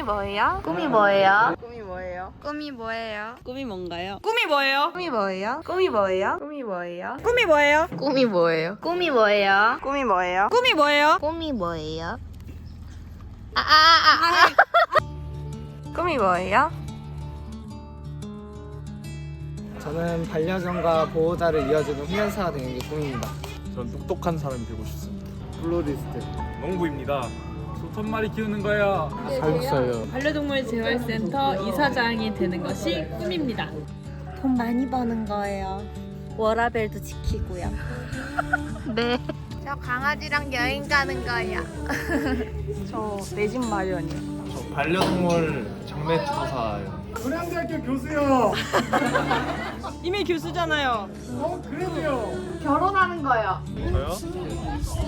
꿈이 뭐예요? 꿈이 뭐예요? 꿈이 뭐예요? 꿈이 뭐예요? 꿈이 뭔가요? 꿈이 뭐예요? 꿈이 뭐예요? 꿈이 뭐예요? 꿈이 뭐예요? 꿈이 뭐예요? 꿈이 뭐예요? 꿈이 뭐예요? 꿈이 뭐예요? 꿈이 뭐예요? 꿈이 뭐예요? 아 아아아 꿈이 뭐예요? 저는 반려견과 보호자를 이어주는 훈련사가 되는 게 꿈입니다. 전 똑똑한 사람이 되고 싶습니다. 플로리스트. 농부입니다. 소천 마리 키우는 거야. 살육사예요. 반려동물 재활센터 이사장이 되는 것이 꿈입니다. 돈 많이 버는 거예요. 워라벨도 지키고요. 네. 저 강아지랑 여행 가는 거예요. 저 내 집 마련이요. 저 반려동물 장례 조사예요. 고량대학교 교수요. 이미 교수잖아요. 어 그래도요. 결혼하는 거예요. 저요?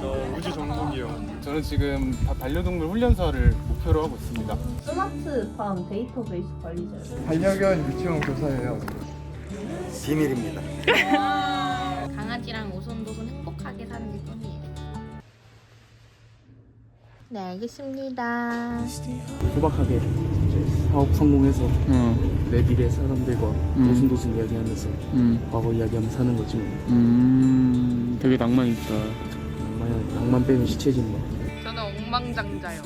저 우주 정복이요. 저는 지금 바- 반려동물 훈련사를 목표로 하고 있습니다. 스마트 팜 데이터베이스 관리자요. 반려견 유치원 교사예요. 비밀입니다. 강아지랑 오손도손 행복하게 사는 네, 알겠습니다. 소박하게 이제 사업 성공해서 내 미래 사람들과 도순도순 이야기하면서 과거 이야기하면서 사는 거지 뭐. 음, 되게 낭만 있다. 낭만, 낭만 빼면 시체진 뭐. 저는 엉망장자요.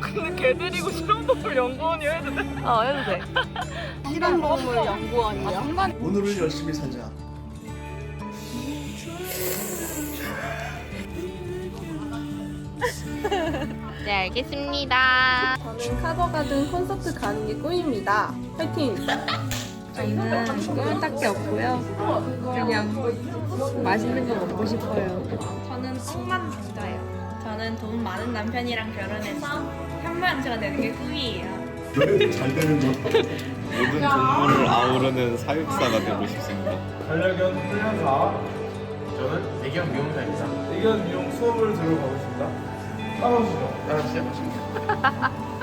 근데 개 데리고 실험동물 연구원이 해도 돼? 어 해도 돼. 실험동물 연구원이요? 오늘을 열심히 살자. 네, 알겠습니다. 저는 카더가든 콘서트 가는 게 꿈입니다. 파이팅! 저는 꿈은 딱히 없고요. 그냥 맛있는 거 먹고 싶어요. 저는 억만장자예요. 저는 돈 많은 남편이랑 결혼해서 현모양처가 되는 게 꿈이에요. 잘 되는 거. 모든 동물을 아우르는 사육사가 되고 싶습니다. 반려견 훈련사. 저는 애견 미용사입니다. 애견 미용 수업을 들어가고 싶습니다. 따라오시죠. 따라오시죠.